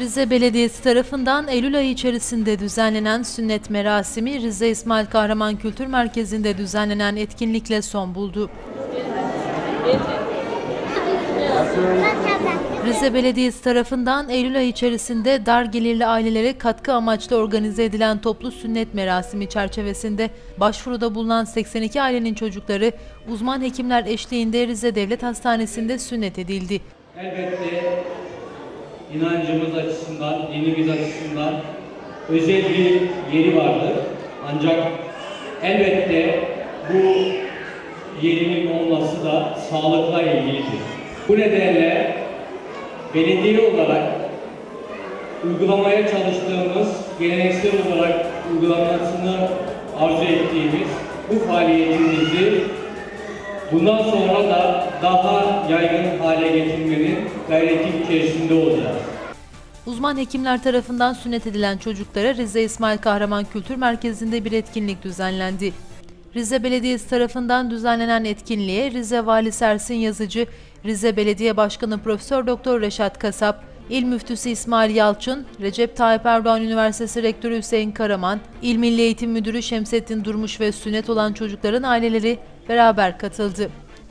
Rize Belediyesi tarafından Eylül ayı içerisinde düzenlenen sünnet merasimi Rize İsmail Kahraman Kültür Merkezi'nde düzenlenen etkinlikle son buldu. Rize Belediyesi tarafından Eylül ayı içerisinde dar gelirli ailelere katkı amaçlı organize edilen toplu sünnet merasimi çerçevesinde başvuruda bulunan 82 ailenin çocukları uzman hekimler eşliğinde Rize Devlet Hastanesi'nde sünnet edildi. Elbette inancımız açısından, dinimiz açısından özel bir yeri vardır. Ancak elbette bu yerinin olması da sağlıkla ilgilidir. Bu nedenle belediye olarak uygulamaya çalıştığımız, geleneksel olarak uygulamasını arzu ettiğimiz bu faaliyetimizi Bundan sonra da daha yaygın hale getirmenin gayreti içerisinde olacağız. Uzman hekimler tarafından sünnet edilen çocuklara Rize İsmail Kahraman Kültür Merkezi'nde bir etkinlik düzenlendi. Rize Belediyesi tarafından düzenlenen etkinliğe Rize Valisi Ersin Yazıcı, Rize Belediye Başkanı Profesör Doktor Reşat Kasap, İl Müftüsü İsmail Yalçın, Recep Tayyip Erdoğan Üniversitesi Rektörü Hüseyin Karaman, İl Milli Eğitim Müdürü Şemsettin Durmuş ve sünnet olan çocukların aileleri beraber katıldı.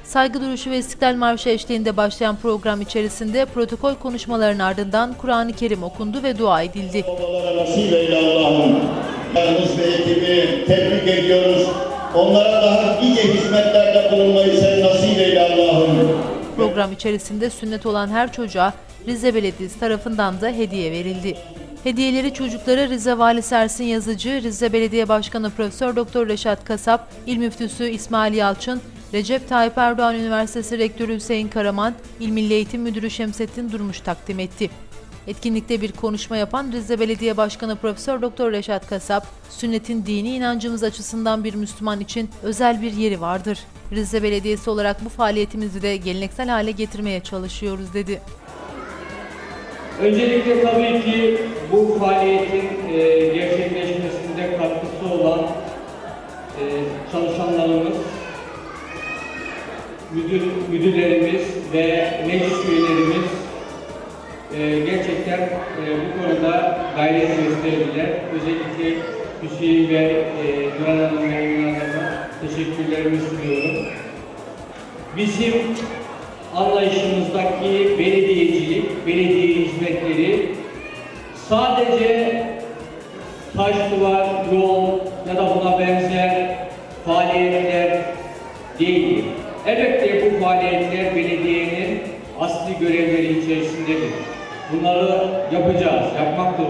Saygı duruşu ve İstiklal Marşı eşliğinde başlayan program içerisinde protokol konuşmaların ardından Kur'an-ı Kerim okundu ve dua edildi. Onlara nasip eyle Allah'ım. Yalnız ve ekibi tebrik ediyoruz. Onlara daha nice hizmetlerde bulunmayı sen nasip eyle Allah'ım. Program içerisinde sünnet olan her çocuğa Rize Belediyesi tarafından da hediye verildi. Hediyeleri çocuklara Rize Valisi Ersin Yazıcı, Rize Belediye Başkanı Profesör Doktor Reşat Kasap, İl Müftüsü İsmail Yalçın, Recep Tayyip Erdoğan Üniversitesi Rektörü Hüseyin Karaman, İl Milli Eğitim Müdürü Şemsettin Durmuş takdim etti. Etkinlikte bir konuşma yapan Rize Belediye Başkanı Profesör Doktor Reşat Kasap, sünnetin dini inancımız açısından bir Müslüman için özel bir yeri vardır. Rize Belediyesi olarak bu faaliyetimizi de geleneksel hale getirmeye çalışıyoruz dedi. Öncelikle tabii ki bu faaliyetin e, gerçekleşmesinde katkısı olan e, çalışanlarımız, müdür, müdürlerimiz ve meclis üyelerimiz e, gerçekten e, bu konuda gayret gösterdiler. Özellikle Hüseyin ve e, Duran Hanım ve teşekkürlerimi sunuyorum. Bizim anlayışımızdaki belediyecilik, belediye hizmetleri sadece taş duvar, yol ya da buna benzer faaliyetler değil. Elbette bu faaliyetler belediyenin asli görevleri içerisindedir. Bunları yapacağız, yapmak zorundayız.